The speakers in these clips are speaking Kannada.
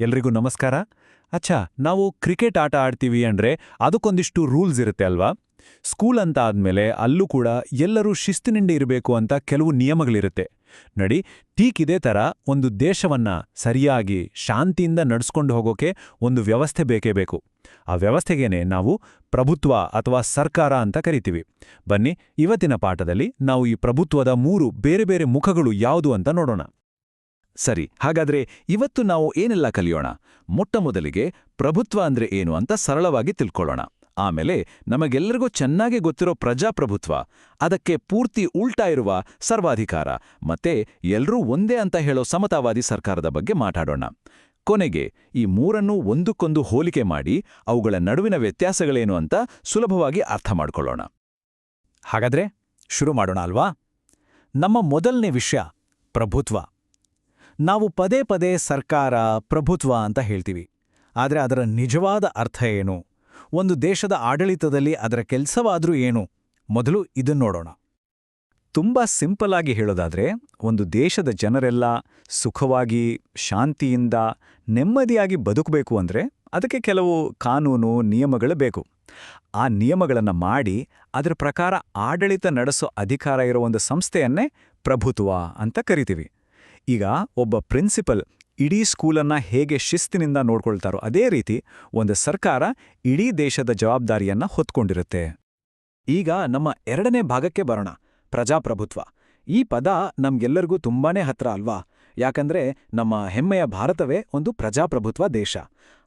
ಎಲ್ರಿಗೂ ನಮಸ್ಕಾರ. ಅಚ್ಛಾ ನಾವು ಕ್ರಿಕೆಟ್ ಆಟ ಆಡ್ತೀವಿ ಅಂದ್ರೆ ಅದಕ್ಕೊಂದಿಷ್ಟು ರೂಲ್ಸ್ ಇರುತ್ತೆ ಅಲ್ವಾ? ಸ್ಕೂಲ್ ಅಂತ ಆದ್ಮೇಲೆ ಅಲ್ಲೂ ಕೂಡ ಎಲ್ಲರೂ ಶಿಸ್ತಿನಿಂದ ಇರಬೇಕು ಅಂತ ಕೆಲವು ನಿಯಮಗಳಿರುತ್ತೆ. ನಡಿ, ಟೀಕ್ ಇದೇ ಥರ ಒಂದು ದೇಶವನ್ನ ಸರಿಯಾಗಿ ಶಾಂತಿಯಿಂದ ನಡೆಸ್ಕೊಂಡು ಹೋಗೋಕೆ ಒಂದು ವ್ಯವಸ್ಥೆ ಬೇಕೇ ಬೇಕು. ಆ ವ್ಯವಸ್ಥೆಗೇನೆ ನಾವು ಪ್ರಭುತ್ವ ಅಥವಾ ಸರ್ಕಾರ ಅಂತ ಕರಿತೀವಿ. ಬನ್ನಿ, ಇವತ್ತಿನ ಪಾಠದಲ್ಲಿ ನಾವು ಈ ಪ್ರಭುತ್ವದ ಮೂರು ಬೇರೆ ಬೇರೆ ಮುಖಗಳು ಯಾವುದು ಅಂತ ನೋಡೋಣ. ಸರಿ, ಹಾಗಾದ್ರೆ ಇವತ್ತು ನಾವು ಏನೆಲ್ಲ ಕಲಿಯೋಣ? ಮೊಟ್ಟ ಮೊದಲಿಗೆ ಪ್ರಭುತ್ವ ಅಂದ್ರೆ ಏನು ಅಂತ ಸರಳವಾಗಿ ತಿಳ್ಕೊಳ್ಳೋಣ. ಆಮೇಲೆ ನಮಗೆಲ್ಲರಿಗೂ ಚೆನ್ನಾಗಿ ಗೊತ್ತಿರೋ ಪ್ರಜಾಪ್ರಭುತ್ವ, ಅದಕ್ಕೆ ಪೂರ್ತಿ ಉಲ್ಟಾ ಇರುವ ಸರ್ವಾಧಿಕಾರ, ಮತ್ತೆ ಎಲ್ಲರೂ ಒಂದೇ ಅಂತ ಹೇಳೋ ಸಮತಾವಾದಿ ಸರ್ಕಾರದ ಬಗ್ಗೆ ಮಾತಾಡೋಣ. ಕೊನೆಗೆ ಈ ಮೂರನ್ನೂ ಒಂದಕ್ಕೊಂದು ಹೋಲಿಕೆ ಮಾಡಿ ಅವುಗಳ ನಡುವಿನ ವ್ಯತ್ಯಾಸಗಳೇನು ಅಂತ ಸುಲಭವಾಗಿ ಅರ್ಥ ಮಾಡಿಕೊಳ್ಳೋಣ. ಹಾಗಾದ್ರೆ ಶುರು ಮಾಡೋಣ ಅಲ್ವಾ? ನಮ್ಮ ಮೊದಲನೇ ವಿಷಯ ಪ್ರಭುತ್ವ. ನಾವು ಪದೇ ಪದೇ ಸರ್ಕಾರ, ಪ್ರಭುತ್ವ ಅಂತ ಹೇಳ್ತೀವಿ. ಆದರೆ ಅದರ ನಿಜವಾದ ಅರ್ಥ ಏನು? ಒಂದು ದೇಶದ ಆಡಳಿತದಲ್ಲಿ ಅದರ ಕೆಲಸವಾದರೂ ಏನು? ಮೊದಲು ಇದನ್ನು ನೋಡೋಣ. ತುಂಬ ಸಿಂಪಲ್ ಆಗಿ ಹೇಳೋದಾದ್ರೆ, ಒಂದು ದೇಶದ ಜನರೆಲ್ಲ ಸುಖವಾಗಿ, ಶಾಂತಿಯಿಂದ, ನೆಮ್ಮದಿಯಾಗಿ ಬದುಕಬೇಕು ಅಂದರೆ ಅದಕ್ಕೆ ಕೆಲವು ಕಾನೂನು, ನಿಯಮಗಳು ಬೇಕು. ಆ ನಿಯಮಗಳನ್ನು ಮಾಡಿ ಅದರ ಪ್ರಕಾರ ಆಡಳಿತ ನಡೆಸೋ ಅಧಿಕಾರ ಇರೋ ಒಂದು ಸಂಸ್ಥೆಯನ್ನೇ ಪ್ರಭುತ್ವ ಅಂತ ಕರಿತೀವಿ. ಈಗ ಒಬ್ಬ ಪ್ರಿನ್ಸಿಪಲ್ ಇಡೀ ಸ್ಕೂಲನ್ನ ಹೇಗೆ ಶಿಸ್ತಿನಿಂದ ನೋಡ್ಕೊಳ್ತಾರೋ ಅದೇ ರೀತಿ ಒಂದು ಸರ್ಕಾರ ಇಡೀ ದೇಶದ ಜವಾಬ್ದಾರಿಯನ್ನ ಹೊತ್ಕೊಂಡಿರುತ್ತೆ. ಈಗ ನಮ್ಮ ಎರಡನೇ ಭಾಗಕ್ಕೆ ಬರೋಣ. ಪ್ರಜಾಪ್ರಭುತ್ವ. ಈ ಪದ ನಮ್ಗೆಲ್ಲರಿಗೂ ತುಂಬಾನೇ ಹತ್ರ ಅಲ್ವಾ? ಯಾಕಂದ್ರೆ ನಮ್ಮ ಹೆಮ್ಮೆಯ ಭಾರತವೇ ಒಂದು ಪ್ರಜಾಪ್ರಭುತ್ವ ದೇಶ.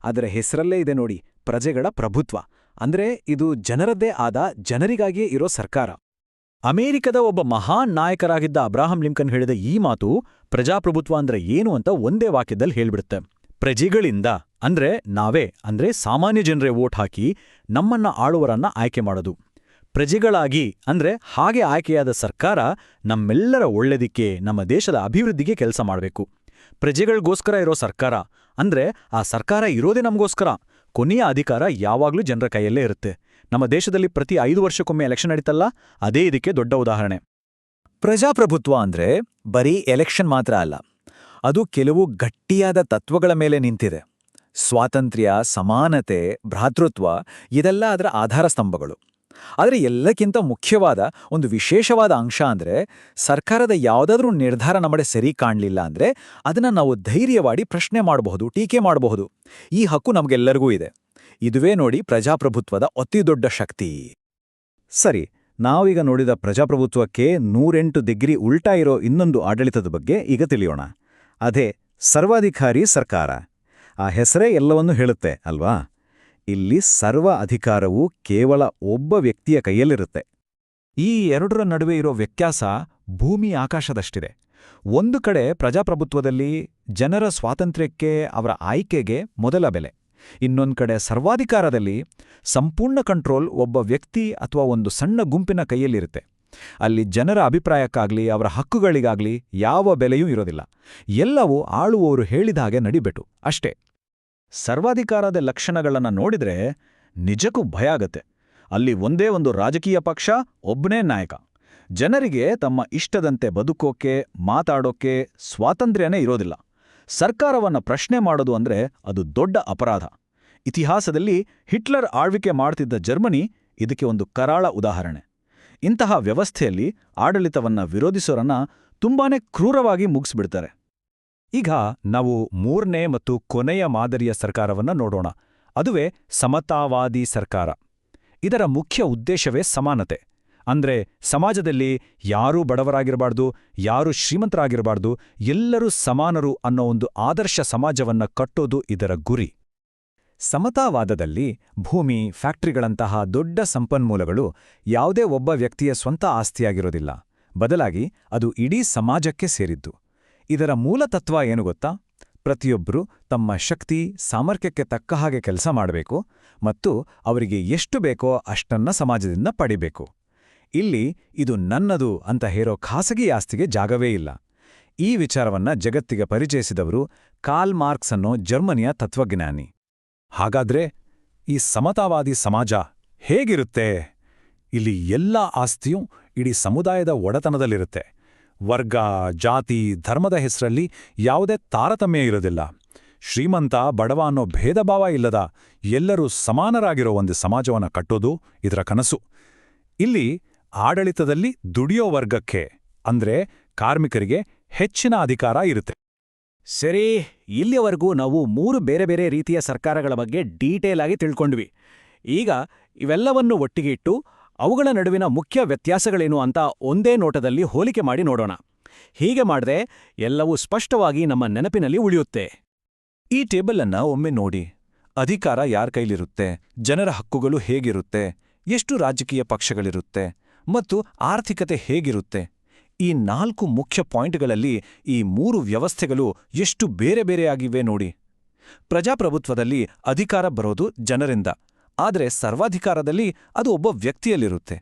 ಅದರ ಹೆಸರಲ್ಲೇ ಇದೆ ನೋಡಿ ಪ್ರಜೆಗಳ ಪ್ರಭುತ್ವ. ಅಂದ್ರೆ ಇದು ಜನರದ್ದೇ ಆದ ಜನರಿಗಾಗಿಯೇ ಇರೋ ಸರ್ಕಾರ. ಅಮೆರಿಕದ ಒಬ್ಬ ಮಹಾನ್ ನಾಯಕರಾಗಿದ್ದ ಅಬ್ರಾಹಂ ಲಿಂಕನ್ ಹೇಳಿದ ಈ ಮಾತು ಪ್ರಜಾಪ್ರಭುತ್ವ ಅಂದ್ರೆ ಏನು ಅಂತ ಒಂದೇ ವಾಕ್ಯದಲ್ಲಿ ಹೇಳ್ಬಿಡುತ್ತೆ. ಪ್ರಜೆಗಳಿಂದ, ಅಂದ್ರೆ ನಾವೇ, ಅಂದ್ರೆ ಸಾಮಾನ್ಯ ಜನರೇ ವೋಟ್ ಹಾಕಿ ನಮ್ಮನ್ನ ಆಳುವರನ್ನ ಆಯ್ಕೆ ಮಾಡೋದು. ಪ್ರಜೆಗಳಾಗಿ, ಅಂದ್ರೆ ಹಾಗೆ ಆಯ್ಕೆಯಾದ ಸರ್ಕಾರ ನಮ್ಮೆಲ್ಲರ ಒಳ್ಳೆದಿಕ್ಕೆ, ನಮ್ಮ ದೇಶದ ಅಭಿವೃದ್ಧಿಗೆ ಕೆಲಸ ಮಾಡಬೇಕು. ಪ್ರಜೆಗಳಿಗೋಸ್ಕರ ಇರೋ ಸರ್ಕಾರ, ಅಂದ್ರೆ ಆ ಸರ್ಕಾರ ಇರೋದೇ ನಮಗೋಸ್ಕರ. ಕೊನೆಯ ಅಧಿಕಾರ ಯಾವಾಗ್ಲೂ ಜನರ ಕೈಯಲ್ಲೇ ಇರುತ್ತೆ. ನಮ್ಮ ದೇಶದಲ್ಲಿ ಪ್ರತಿ ಐದು ವರ್ಷಕ್ಕೊಮ್ಮೆ ಎಲೆಕ್ಷನ್ ನಡೀತಲ್ಲ, ಅದೇ ಇದಕ್ಕೆ ದೊಡ್ಡ ಉದಾಹರಣೆ. ಪ್ರಜಾಪ್ರಭುತ್ವ ಅಂದ್ರೆ ಬರೀ ಎಲೆಕ್ಷನ್ ಮಾತ್ರ ಅಲ್ಲ, ಅದು ಕೆಲವು ಗಟ್ಟಿಯಾದ ತತ್ವಗಳ ಮೇಲೆ ನಿಂತಿದೆ. ಸ್ವಾತಂತ್ರ್ಯ, ಸಮಾನತೆ, ಭ್ರಾತೃತ್ವ, ಇದೆಲ್ಲ ಅದರ ಆಧಾರ ಸ್ತಂಭಗಳು. ಆದರೆ ಎಲ್ಲಕ್ಕಿಂತ ಮುಖ್ಯವಾದ ಒಂದು ವಿಶೇಷವಾದ ಅಂಶ ಅಂದ್ರೆ ಸರ್ಕಾರದ ಯಾವುದಾದ್ರೂ ನಿರ್ಧಾರ ನಮ್ಮಡೆ ಸರಿ ಕಾಣಲಿಲ್ಲ ಅಂದ್ರೆ ಅದನ್ನ ನಾವು ಧೈರ್ಯವಾಡಿ ಪ್ರಶ್ನೆ ಮಾಡಬಹುದು, ಟೀಕೆ ಮಾಡಬಹುದು. ಈ ಹಕ್ಕು ನಮಗೆಲ್ಲರಿಗೂ ಇದೆ. ಇದುವೇ ನೋಡಿ ಪ್ರಜಾಪ್ರಭುತ್ವದ ಅತಿದೊಡ್ಡ ಶಕ್ತಿ. ಸರಿ, ನಾವೀಗ ನೋಡಿದ ಪ್ರಜಾಪ್ರಭುತ್ವಕ್ಕೆ ನೂರೆಂಟು ಡಿಗ್ರಿ ಉಲ್ಟಾ ಇರೋ ಇನ್ನೊಂದು ಆಡಳಿತದ ಬಗ್ಗೆ ಈಗ ತಿಳಿಯೋಣ. ಅದೇ, ಸರ್ವಾಧಿಕಾರಿ ಸರ್ಕಾರ. ಆ ಹೆಸರೇ ಎಲ್ಲವನ್ನೂ ಹೇಳುತ್ತೆ, ಅಲ್ವಾ? ಇಲ್ಲಿ ಸರ್ವ ಅಧಿಕಾರವು ಕೇವಲ ಒಬ್ಬ ವ್ಯಕ್ತಿಯ ಕೈಯಲ್ಲಿರುತ್ತೆ. ಈ ಎರಡರ ನಡುವೆ ಇರೋ ವ್ಯತ್ಯಾಸ ಭೂಮಿ ಆಕಾಶದಷ್ಟಿದೆ. ಒಂದು ಕಡೆ ಪ್ರಜಾಪ್ರಭುತ್ವದಲ್ಲಿ ಜನರ ಸ್ವಾತಂತ್ರ್ಯಕ್ಕೆ ಅವರ ಆಯ್ಕೆಗೆ ಮೊದಲ ಬೆಲೆ. ಇನ್ನೊಂದು ಕಡೆ ಸರ್ವಾಧಿಕಾರದಲ್ಲಿ ಸಂಪೂರ್ಣ ಕಂಟ್ರೋಲ್ ಒಬ್ಬ ವ್ಯಕ್ತಿ ಅಥವಾ ಒಂದು ಸಣ್ಣ ಗುಂಪಿನ ಕೈಯಲ್ಲಿರುತ್ತೆ. ಅಲ್ಲಿ ಜನರ ಅಭಿಪ್ರಾಯಕ್ಕಾಗ್ಲಿ, ಅವರ ಹಕ್ಕುಗಳಿಗಾಗ್ಲಿ ಯಾವ ಬೆಲೆಯೂ ಇರೋದಿಲ್ಲ. ಎಲ್ಲವೂ ಆಳುವವರು ಹೇಳಿದ ಹಾಗೆ ನಡಿಬೇಟು, ಅಷ್ಟೇ. ಸರ್ವಾಧಿಕಾರದ ಲಕ್ಷಣಗಳನ್ನು ನೋಡಿದ್ರೆ ನಿಜಕ್ಕೂ ಭಯ ಆಗತ್ತೆ. ಅಲ್ಲಿ ಒಂದೇ ಒಂದು ರಾಜಕೀಯ ಪಕ್ಷ ಒಬ್ಬನೇ ನಾಯಕ. ಜನರಿಗೆ ತಮ್ಮ ಇಷ್ಟದಂತೆ ಬದುಕೋಕೆ, ಮಾತಾಡೋಕೆ ಸ್ವಾತಂತ್ರ್ಯನೇ ಇರೋದಿಲ್ಲ. ಸರ್ಕಾರವನ್ನ ಪ್ರಶ್ನೆ ಮಾಡೋದು ಅಂದ್ರೆ ಅದು ದೊಡ್ಡ ಅಪರಾಧ. ಇತಿಹಾಸದಲ್ಲಿ ಹಿಟ್ಲರ್ ಆಳ್ವಿಕೆ ಮಾಡ್ತಿದ್ದ ಜರ್ಮನಿ ಇದಕ್ಕೆ ಒಂದು ಕರಾಳ ಉದಾಹರಣೆ. ಇಂತಹ ವ್ಯವಸ್ಥೆಯಲ್ಲಿ ಆಡಳಿತವನ್ನ ವಿರೋಧಿಸೋರನ್ನ ತುಂಬಾನೇ ಕ್ರೂರವಾಗಿ ಮುಗಿಸ್ಬಿಡ್ತಾರೆ. ಈಗ ನಾವು ಮೂರನೇ ಮತ್ತು ಕೊನೆಯ ಮಾದರಿಯ ಸರ್ಕಾರವನ್ನ ನೋಡೋಣ. ಅದುವೇ ಸಮತಾವಾದಿ ಸರ್ಕಾರ. ಇದರ ಮುಖ್ಯ ಉದ್ದೇಶವೇ ಸಮಾನತೆ. ಅಂದ್ರೆ ಸಮಾಜದಲ್ಲಿ ಯಾರೂ ಬಡವರಾಗಿರಬಾರ್ದು, ಯಾರೂ ಶ್ರೀಮಂತರಾಗಿರಬಾರ್ದು, ಎಲ್ಲರೂ ಸಮಾನರು ಅನ್ನೋ ಒಂದು ಆದರ್ಶ ಸಮಾಜವನ್ನ ಕಟ್ಟೋದು ಇದರ ಗುರಿ. ಸಮತಾವಾದದಲ್ಲಿ ಭೂಮಿ, ಫ್ಯಾಕ್ಟರಿಗಳಂತಹ ದೊಡ್ಡ ಸಂಪನ್ಮೂಲಗಳು ಯಾವುದೇ ಒಬ್ಬ ವ್ಯಕ್ತಿಯ ಸ್ವಂತ ಆಸ್ತಿಯಾಗಿರೋದಿಲ್ಲ. ಬದಲಾಗಿ ಅದು ಇಡೀ ಸಮಾಜಕ್ಕೆ ಸೇರಿದ್ದು. ಇದರ ಮೂಲ ತತ್ವ ಏನು ಗೊತ್ತಾ? ಪ್ರತಿಯೊಬ್ಬರೂ ತಮ್ಮ ಶಕ್ತಿ, ಸಾಮರ್ಥ್ಯಕ್ಕೆ ತಕ್ಕ ಹಾಗೆ ಕೆಲಸ ಮಾಡಬೇಕು ಮತ್ತು ಅವರಿಗೆ ಎಷ್ಟು ಬೇಕೋ ಅಷ್ಟನ್ನ ಸಮಾಜದಿಂದ ಪಡಿಬೇಕು. ಇಲ್ಲಿ ಇದು ನನ್ನದು ಅಂತ ಹೇರೋ ಖಾಸಗಿ ಆಸ್ತಿಗೆ ಜಾಗವೇ ಇಲ್ಲ. ಈ ವಿಚಾರವನ್ನ ಜಗತ್ತಿಗೆ ಪರಿಚಯಿಸಿದವರು ಕಾಲ್ ಮಾರ್ಕ್ಸ್ ಅನ್ನೋ ಜರ್ಮನಿಯ ತತ್ವಜ್ಞಾನಿ. ಹಾಗಾದ್ರೆ ಈ ಸಮತಾವಾದಿ ಸಮಾಜ ಹೇಗಿರುತ್ತೆ? ಇಲ್ಲಿ ಎಲ್ಲ ಆಸ್ತಿಯೂ ಇಡೀ ಸಮುದಾಯದ ಒಡೆತನದಲ್ಲಿರುತ್ತೆ. ವರ್ಗ, ಜಾತಿ, ಧರ್ಮದ ಹೆಸರಲ್ಲಿ ಯಾವುದೇ ತಾರತಮ್ಯ ಇರೋದಿಲ್ಲ. ಶ್ರೀಮಂತ, ಬಡವ ಅನ್ನೋ ಭೇದಭಾವ ಇಲ್ಲದ ಎಲ್ಲರೂ ಸಮಾನರಾಗಿರೋ ಒಂದು ಸಮಾಜವನ್ನ ಕಟ್ಟೋದು ಇದರ ಕನಸು. ಇಲ್ಲಿ ಆಡಳಿತದಲ್ಲಿ ದುಡಿಯೋ ವರ್ಗಕ್ಕೆ, ಅಂದ್ರೆ ಕಾರ್ಮಿಕರಿಗೆ ಹೆಚ್ಚಿನ ಅಧಿಕಾರ ಇರುತ್ತೆ. ಸರಿ, ಇಲ್ಲಿಯವರೆಗೂ ನಾವು ಮೂರು ಬೇರೆ ಬೇರೆ ರೀತಿಯ ಸರ್ಕಾರಗಳ ಬಗ್ಗೆ ಡೀಟೇಲ್ ಆಗಿ ತಿಳ್ಕೊಂಡ್ವಿ. ಈಗ ಇವೆಲ್ಲವನ್ನು ಒಟ್ಟಿಗೆ ಇಟ್ಟು ಅವುಗಳ ನಡುವಿನ ಮುಖ್ಯ ವ್ಯತ್ಯಾಸಗಳೇನು ಅಂತ ಒಂದೇ ನೋಟದಲ್ಲಿ ಹೋಲಿಕೆ ಮಾಡಿ ನೋಡೋಣ. ಹೀಗೆ ಮಾಡದೆ ಎಲ್ಲವೂ ಸ್ಪಷ್ಟವಾಗಿ ನಮ್ಮ ನೆನಪಿನಲ್ಲಿ ಉಳಿಯುತ್ತೆ. ಈ ಟೇಬಲ್ ಒಮ್ಮೆ ನೋಡಿ. ಅಧಿಕಾರ ಯಾರ ಕೈಲಿರುತ್ತೆ? ಜನರ ಹಕ್ಕುಗಳು ಹೇಗಿರುತ್ತೆ? ಎಷ್ಟು ರಾಜಕೀಯ ಪಕ್ಷಗಳಿರುತ್ತೆ? ಮತ್ತು ಆರ್ಥಿಕತೆ ಹೇಗಿರುತ್ತೆ? ಈ ನಾಲ್ಕು ಮುಖ್ಯ ಪಾಯಿಂಟ್ಗಳಲ್ಲಿ ಈ ಮೂರು ವ್ಯವಸ್ಥೆಗಳು ಎಷ್ಟು ಬೇರೆ ಬೇರೆಯಾಗಿವೆ ನೋಡಿ. ಪ್ರಜಾಪ್ರಭುತ್ವದಲ್ಲಿ ಅಧಿಕಾರ ಬರೋದು ಜನರಿಂದ, ಆದರೆ ಸರ್ವಾಧಿಕಾರದಲ್ಲಿ ಅದು ಒಬ್ಬ ವ್ಯಕ್ತಿಯಲ್ಲಿರುತ್ತೆ.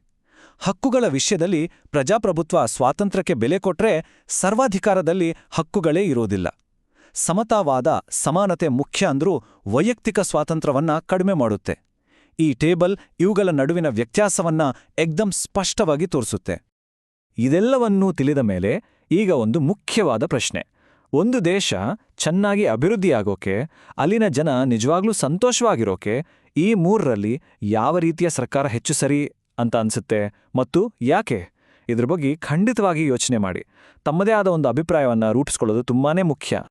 ಹಕ್ಕುಗಳ ವಿಷಯದಲ್ಲಿ ಪ್ರಜಾಪ್ರಭುತ್ವ ಸ್ವಾತಂತ್ರ್ಯಕ್ಕೆ ಬೆಲೆ ಕೊಟ್ರೆ ಸರ್ವಾಧಿಕಾರದಲ್ಲಿ ಹಕ್ಕುಗಳೇ ಇರೋದಿಲ್ಲ. ಸಮತಾವಾದ, ಸಮಾನತೆ ಮುಖ್ಯ ಅಂದ್ರೂ ವೈಯಕ್ತಿಕ ಸ್ವಾತಂತ್ರ್ಯವನ್ನ ಕಡಿಮೆ ಮಾಡುತ್ತೆ. ಈ ಟೇಬಲ್ ಇವುಗಳ ನಡುವಿನ ವ್ಯತ್ಯಾಸವನ್ನ ಎಕ್ದಂ ಸ್ಪಷ್ಟವಾಗಿ ತೋರಿಸುತ್ತೆ. ಇದೆಲ್ಲವನ್ನೂ ತಿಳಿದ ಮೇಲೆ ಈಗ ಒಂದು ಮುಖ್ಯವಾದ ಪ್ರಶ್ನೆ. ಒಂದು ದೇಶ ಚೆನ್ನಾಗಿ ಅಭಿವೃದ್ಧಿಯಾಗೋಕೆ, ಅಲ್ಲಿನ ಜನ ನಿಜವಾಗ್ಲೂ ಸಂತೋಷವಾಗಿರೋಕೆ ಈ ಮೂರರಲ್ಲಿ ಯಾವ ರೀತಿಯ ಸರ್ಕಾರ ಹೆಚ್ಚು ಸರಿ ಅಂತ ಅನ್ಸುತ್ತೆ ಮತ್ತು ಯಾಕೆ? ಇದ್ರ ಬಗ್ಗೆ ಖಂಡಿತವಾಗಿ ಯೋಚನೆ ಮಾಡಿ. ತಮ್ಮದೇ ಆದ ಒಂದು ಅಭಿಪ್ರಾಯವನ್ನು ರೂಪಿಸ್ಕೊಳ್ಳೋದು ತುಂಬಾನೇ ಮುಖ್ಯ.